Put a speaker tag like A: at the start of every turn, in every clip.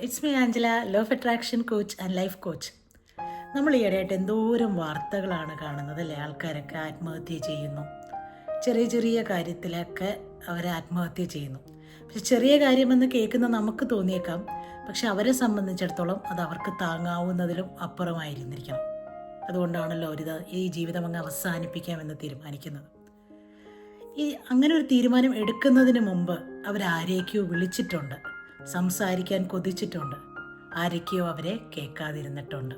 A: It's me Angela love attraction coach and life coach നമ്മൾ ഈയിടെയായിട്ട് എന്തോരം വാർത്തകളാണ് കാണുന്നത് അല്ലേ? ആൾക്കാരൊക്കെ ആത്മഹത്യ ചെയ്യുന്നു. ചെറിയ ചെറിയ കാര്യത്തിലൊക്കെ അവർ ആത്മഹത്യ ചെയ്യുന്നു. പക്ഷെ ചെറിയ കാര്യമെന്ന് കേൾക്കുന്ന നമുക്ക് തോന്നിയേക്കാം. പക്ഷെ അവരെ സംബന്ധിച്ചിടത്തോളം അത് അവർക്ക് താങ്ങാവുന്നതിലും അപ്പുറമായിരുന്നിരിക്കണം. അതുകൊണ്ടാണല്ലോ അവരിത് ഈ ജീവിതം അങ്ങ് അവസാനിപ്പിക്കാമെന്ന് തീരുമാനിക്കുന്നത്. ഈ അങ്ങനെ ഒരു തീരുമാനം എടുക്കുന്നതിന് മുമ്പ് അവരാരേക്കോ വിളിച്ചിട്ടുണ്ട്. സംസാരിക്കാൻ കൊതിച്ചിട്ടുണ്ട്. ആരൊക്കെയോ അവരെ കേൾക്കാതിരുന്നിട്ടുണ്ട്.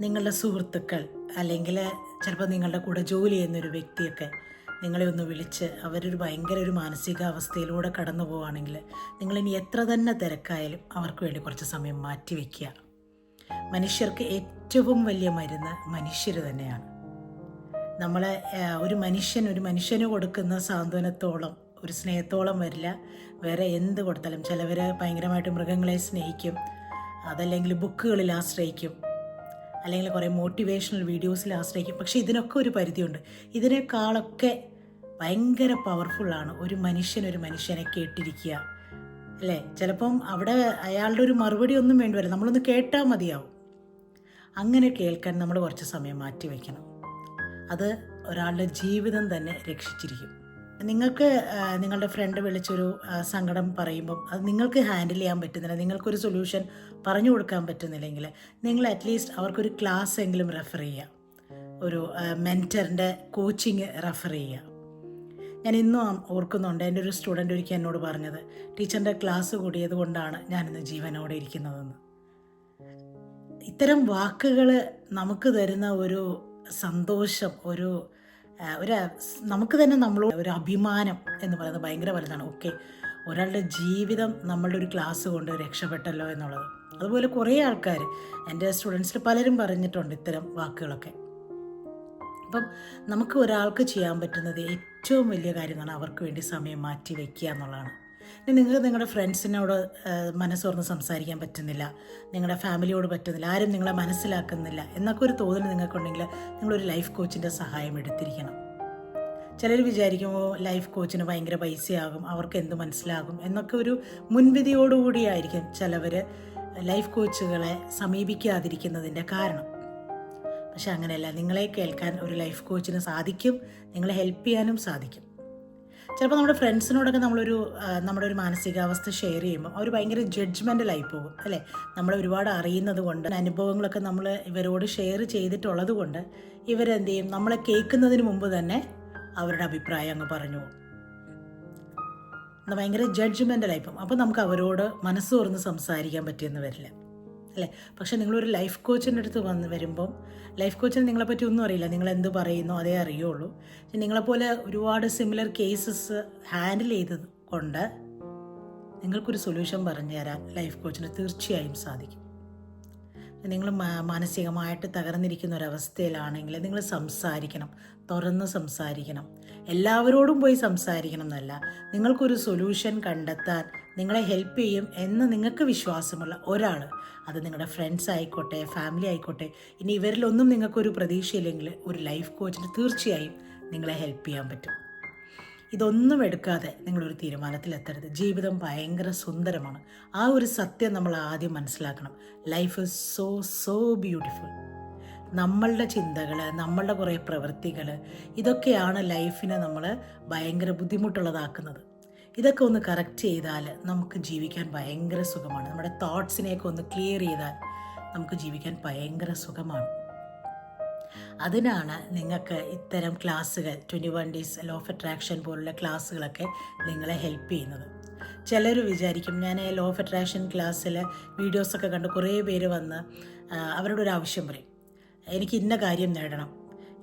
A: നിങ്ങളുടെ സുഹൃത്തുക്കൾ അല്ലെങ്കിൽ ചിലപ്പോൾ നിങ്ങളുടെ കൂടെ ജോലി ചെയ്യുന്നൊരു വ്യക്തിയൊക്കെ നിങ്ങളെ ഒന്ന് വിളിച്ച് അവരൊരു ഭയങ്കര ഒരു മാനസികാവസ്ഥയിലൂടെ കടന്നു പോവുകയാണെങ്കിൽ നിങ്ങളിനി എത്ര തന്നെ തിരക്കായാലും അവർക്ക് വേണ്ടി കുറച്ച് സമയം മാറ്റി വയ്ക്കുക. മനുഷ്യർക്ക് ഏറ്റവും വലിയ മരുന്ന് മനുഷ്യർ തന്നെയാണ്. നമ്മളെ ഒരു മനുഷ്യൻ ഒരു മനുഷ്യന് കൊടുക്കുന്ന സാന്ത്വനത്തോളം ഒരു സ്നേഹത്തോളം വരില്ല. വേറെ എന്ത് കൊടുത്താലും ചിലവർ ഭയങ്കരമായിട്ട് മൃഗങ്ങളെ സ്നേഹിക്കും. അതല്ലെങ്കിൽ ബുക്കുകളിൽ ആശ്രയിക്കും. അല്ലെങ്കിൽ കുറേ മോട്ടിവേഷണൽ വീഡിയോസിൽ ആശ്രയിക്കും. പക്ഷേ ഇതിനൊക്കെ ഒരു പരിധിയുണ്ട്. ഇതിനേക്കാളൊക്കെ ഭയങ്കര പവർഫുള്ളാണ് ഒരു മനുഷ്യൻ ഒരു മനുഷ്യനെ കേട്ടിരിക്കുക. അല്ലേ? ചിലപ്പം അവിടെ അയാളുടെ ഒരു മറുപടി ഒന്നും വേണ്ടി വരില്ല. നമ്മളൊന്ന് കേട്ടാൽ മതിയാവും. അങ്ങനെ കേൾക്കാൻ നമ്മൾ കുറച്ച് സമയം മാറ്റി വയ്ക്കണം അത് ഒരാളുടെ ജീവിതം തന്നെ രക്ഷിച്ചിരിക്കും. നിങ്ങൾക്ക് നിങ്ങളുടെ ഫ്രണ്ട് വിളിച്ചൊരു സങ്കടം പറയുമ്പം അത് നിങ്ങൾക്ക് ഹാൻഡിൽ ചെയ്യാൻ പറ്റുന്നില്ല. നിങ്ങൾക്കൊരു സൊല്യൂഷൻ പറഞ്ഞു കൊടുക്കാൻ പറ്റുന്നില്ലെങ്കിൽ നിങ്ങൾ അറ്റ്ലീസ്റ്റ് അവർക്കൊരു ക്ലാസ് എങ്കിലും റെഫർ ചെയ്യുക ഒരു മെന്ററിന്റെ കോച്ചിങ് റെഫർ ചെയ്യുക ഞാൻ ഇന്നും ഓർക്കുന്നുണ്ട്. എന്റെ ഒരു സ്റ്റുഡന്റ് ഒരിക്കൽ എന്നോട് പറഞ്ഞത് ടീച്ചറിന്റെ ക്ലാസ് കൂടിയത് കൊണ്ടാണ് ഞാനിന്ന് ജീവനോടെ ഇരിക്കുന്നതെന്ന്. ഇത്തരം വാക്കുകൾ നമുക്ക് തരുന്ന ഒരു സന്തോഷം ഒരു ഒരു നമുക്ക് തന്നെ നമ്മളോട് ഒരു അഭിമാനം എന്ന് പറയുന്നത് ഭയങ്കര വലുതാണ്. ഓക്കെ ഒരാളുടെ ജീവിതം നമ്മളുടെ ഒരു ക്ലാസ് കൊണ്ട് രക്ഷപ്പെട്ടല്ലോ എന്നുള്ളത്. അതുപോലെ കുറേ ആൾക്കാർ എന്റെ സ്റ്റുഡൻസിൽ പലരും പറഞ്ഞിട്ടുണ്ട് ഇത്തരം വാക്കുകളൊക്കെ. അപ്പം നമുക്ക് ഒരാൾക്ക് ചെയ്യാൻ പറ്റുന്നത് ഏറ്റവും വലിയ കാര്യം അവർക്ക് വേണ്ടി സമയം മാറ്റി വയ്ക്കുക എന്നുള്ളതാണ്. നിങ്ങൾക്ക് നിങ്ങളുടെ ഫ്രണ്ട്സിനോട് മനസ്സോർന്ന് സംസാരിക്കാൻ പറ്റുന്നില്ല. നിങ്ങളുടെ ഫാമിലിയോട് പറ്റുന്നില്ല. ആരും നിങ്ങളെ മനസ്സിലാക്കുന്നില്ല. എന്നൊക്കെ ഒരു തോന്നൽ നിങ്ങൾക്കുണ്ടെങ്കിൽ നിങ്ങളൊരു ലൈഫ് കോച്ചിന്റെ സഹായം എടുത്തിരിക്കണം. ചിലർ വിചാരിക്കുമ്പോൾ ലൈഫ് കോച്ചിന് ഭയങ്കര പൈസയാകും അവർക്ക് എന്ത് മനസ്സിലാകും എന്നൊക്കെ ഒരു മുൻവിധിയോടുകൂടിയായിരിക്കും ചിലവർ ലൈഫ് കോച്ചുകളെ സമീപിക്കാതിരിക്കുന്നതിന്റെ കാരണം. പക്ഷെ അങ്ങനെയല്ല. നിങ്ങളെ കേൾക്കാൻ ഒരു ലൈഫ് കോച്ചിന് സാധിക്കും നിങ്ങളെ ഹെൽപ്പ് ചെയ്യാനും സാധിക്കും. ചിലപ്പോൾ നമ്മുടെ ഫ്രണ്ട്സിനോടൊക്കെ നമ്മളൊരു നമ്മുടെ ഒരു മാനസികാവസ്ഥ ഷെയർ ചെയ്യുമ്പോൾ അവർ ഭയങ്കര ജഡ്ജ്മെന്റലായി പോകും അല്ലേ? നമ്മൾ ഒരുപാട് അറിയുന്നത് കൊണ്ട് അനുഭവങ്ങളൊക്കെ നമ്മൾ ഇവരോട് ഷെയർ ചെയ്തിട്ടുള്ളത് കൊണ്ട് ഇവരെന്ത് ചെയ്യും? നമ്മളെ കേൾക്കുന്നതിന് മുമ്പ് തന്നെ അവരുടെ അഭിപ്രായം അങ്ങ് പറഞ്ഞു ഭയങ്കര ജഡ്ജ്മെന്റലായി പോകും. അപ്പോൾ നമുക്ക് അവരോട് മനസ്സ് തുറന്ന് സംസാരിക്കാൻ പറ്റിയെന്ന് വരില്ല. അല്ലേ? പക്ഷേ നിങ്ങളൊരു ലൈഫ് കോച്ചിന്റെ അടുത്ത് വന്ന് വരുമ്പം ലൈഫ് കോച്ചിന് നിങ്ങളെപ്പറ്റി ഒന്നും അറിയില്ല. നിങ്ങൾ എന്ത് പറയുന്നോ അതേ അറിയുള്ളൂ. പക്ഷെ നിങ്ങളെപ്പോലെ ഒരുപാട് സിമിലർ കേസസ് ഹാൻഡിൽ ചെയ്തത് കൊണ്ട് നിങ്ങൾക്കൊരു സൊല്യൂഷൻ പറഞ്ഞു തരാൻ ലൈഫ് കോച്ചിന് തീർച്ചയായും സാധിക്കും. നിങ്ങൾ മാനസികമായിട്ട് തകർന്നിരിക്കുന്ന ഒരവസ്ഥയിലാണെങ്കിൽ നിങ്ങൾ സംസാരിക്കണം തുറന്ന് സംസാരിക്കണം. എല്ലാവരോടും പോയി സംസാരിക്കണം എന്നല്ല. നിങ്ങൾക്കൊരു സൊല്യൂഷൻ കണ്ടെത്താൻ നിങ്ങളെ ഹെൽപ്പ് ചെയ്യും എന്ന് നിങ്ങൾക്ക് വിശ്വാസമുള്ള ഒരാൾ അത് നിങ്ങളുടെ ഫ്രണ്ട്സ് ആയിക്കോട്ടെ ഫാമിലി ആയിക്കോട്ടെ. ഇനി ഇവരിലൊന്നും നിങ്ങൾക്കൊരു പ്രതീക്ഷയില്ലെങ്കിൽ ഒരു ലൈഫ് കോച്ചിന് തീർച്ചയായും നിങ്ങളെ ഹെൽപ്പ് ചെയ്യാൻ പറ്റും. ഇതൊന്നും എടുക്കാതെ നിങ്ങളൊരു തീരുമാനത്തിലെത്തരുത്. ജീവിതം ഭയങ്കര സുന്ദരമാണ്. ആ ഒരു സത്യം നമ്മൾ ആദ്യം മനസ്സിലാക്കണം. Life is so so beautiful നമ്മളുടെ ചിന്തകൾ നമ്മളുടെ കുറേ പ്രവൃത്തികൾ ഇതൊക്കെയാണ് ലൈഫിനെ നമ്മൾ ഭയങ്കര ബുദ്ധിമുട്ടുള്ളതാക്കുന്നത്. ഇതൊക്കെ ഒന്ന് കറക്റ്റ് ചെയ്താൽ നമുക്ക് ജീവിക്കാൻ ഭയങ്കര സുഖമാണ്. നമ്മുടെ തോട്ട്സിനെയൊക്കെ ഒന്ന് ക്ലിയർ ചെയ്താൽ നമുക്ക് ജീവിക്കാൻ ഭയങ്കര സുഖമാണ്. അതിനാണ് നിങ്ങൾക്ക് ഇത്തരം ക്ലാസ്സുകൾ twenty one days law of attraction പോലുള്ള ക്ലാസ്സുകളൊക്കെ നിങ്ങളെ ഹെൽപ്പ് ചെയ്യുന്നത്. ചിലർ വിചാരിക്കും ഞാൻ ലോ ഓഫ് അട്രാക്ഷൻ ക്ലാസ്സിൽ വീഡിയോസൊക്കെ കണ്ട് കുറേ പേര് വന്ന് അവരുടെ ഒരു ആവശ്യം പറയും. എനിക്ക് ഇന്ന കാര്യം നേടണം.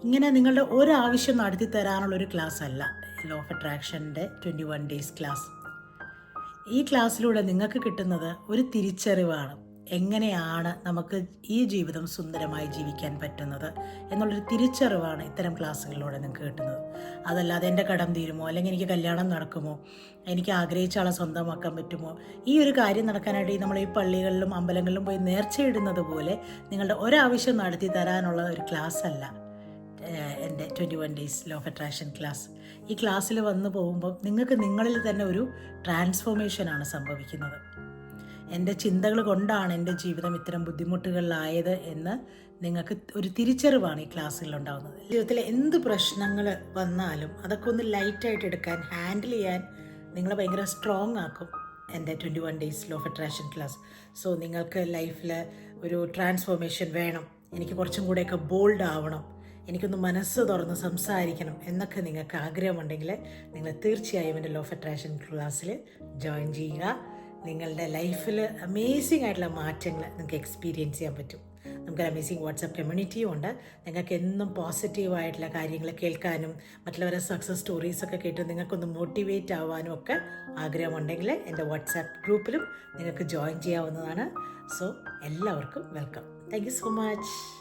A: ഇങ്ങനെ നിങ്ങളുടെ ഒരു ആവശ്യം നടത്തി തരാനുള്ളൊരു ക്ലാസ് അല്ല ലോ ഓഫ് അട്രാക്ഷന്റെ ട്വന്റി വൺ ഡേയ്സ് ക്ലാസ് ഈ ക്ലാസ്സിലൂടെ നിങ്ങൾക്ക് കിട്ടുന്നത് ഒരു തിരിച്ചറിവാണ്. എങ്ങനെയാണ് നമുക്ക് ഈ ജീവിതം സുന്ദരമായി ജീവിക്കാൻ പറ്റുന്നത് എന്നുള്ളൊരു തിരിച്ചറിവാണ് ഇത്തരം ക്ലാസ്സുകളിലൂടെ നിങ്ങൾക്ക് കിട്ടുന്നത്. അതല്ലാതെ എന്റെ കടം തീരുമോ? അല്ലെങ്കിൽ എനിക്ക് കല്യാണം നടക്കുമോ? എനിക്ക് ആഗ്രഹിച്ച ആളെ സ്വന്തമാക്കാൻ പറ്റുമോ? ഈ ഒരു കാര്യം നടക്കാനായിട്ട് നമ്മൾ ഈ പള്ളികളിലും അമ്പലങ്ങളിലും പോയി നേർച്ചയിടുന്നത് പോലെ നിങ്ങളുടെ ഒരാവശ്യം നടത്തി തരാനുള്ള ഒരു ക്ലാസ് അല്ല എന്റെ twenty one days law of attraction class. ഈ ക്ലാസ്സിൽ വന്നു പോകുമ്പോൾ നിങ്ങൾക്ക് നിങ്ങളിൽ തന്നെ ഒരു ട്രാൻസ്ഫോർമേഷനാണ് സംഭവിക്കുന്നത്. എന്റെ ചിന്തകൾ കൊണ്ടാണ് എന്റെ ജീവിതം ഇത്തരം ബുദ്ധിമുട്ടുകളിലായത് എന്ന് നിങ്ങൾക്ക് ഒരു തിരിച്ചറിവാണ് ഈ ക്ലാസ്സുകളുണ്ടാകുന്നത് ജീവിതത്തിൽ എന്ത് പ്രശ്നങ്ങൾ വന്നാലും അതൊക്കെ ഒന്ന് ലൈറ്റായിട്ട് എടുക്കാൻ ഹാൻഡിൽ ചെയ്യാൻ നിങ്ങളെ ഭയങ്കര സ്ട്രോങ് ആക്കും എന്റെ twenty one days law of attraction class so നിങ്ങൾക്ക് ലൈഫിൽ ഒരു ട്രാൻസ്ഫോർമേഷൻ വേണം. എനിക്ക് കുറച്ചും കൂടെയൊക്കെ ബോൾഡ് ആവണം. എനിക്കൊന്ന് മനസ്സ് തുറന്ന് സംസാരിക്കണം എന്നൊക്കെ നിങ്ങൾക്ക് ആഗ്രഹമുണ്ടെങ്കിൽ നിങ്ങൾ തീർച്ചയായും എന്റെ ലോ ഓഫ് അട്രാക്ഷൻ ക്ലാസ്സിൽ ജോയിൻ ചെയ്യുക. നിങ്ങളുടെ ലൈഫിൽ അമേസിംഗ് ആയിട്ടുള്ള മാറ്റങ്ങൾ നിങ്ങൾക്ക് എക്സ്പീരിയൻസ് ചെയ്യാൻ പറ്റും. നമുക്കൊരു അമേസിംഗ് വാട്സപ്പ് കമ്മ്യൂണിറ്റിയും ഉണ്ട്. നിങ്ങൾക്ക് എന്നും പോസിറ്റീവായിട്ടുള്ള കാര്യങ്ങൾ കേൾക്കാനും മറ്റുള്ളവരുടെ സക്സസ് സ്റ്റോറീസൊക്കെ കേട്ട് നിങ്ങൾക്കൊന്ന് മോട്ടിവേറ്റ് ആവാനും ഒക്കെ ആഗ്രഹമുണ്ടെങ്കിൽ എന്റെ വാട്സാപ്പ് ഗ്രൂപ്പിലും നിങ്ങൾക്ക് ജോയിൻ ചെയ്യാവുന്നതാണ്. സോ എല്ലാവർക്കും welcome thank you so much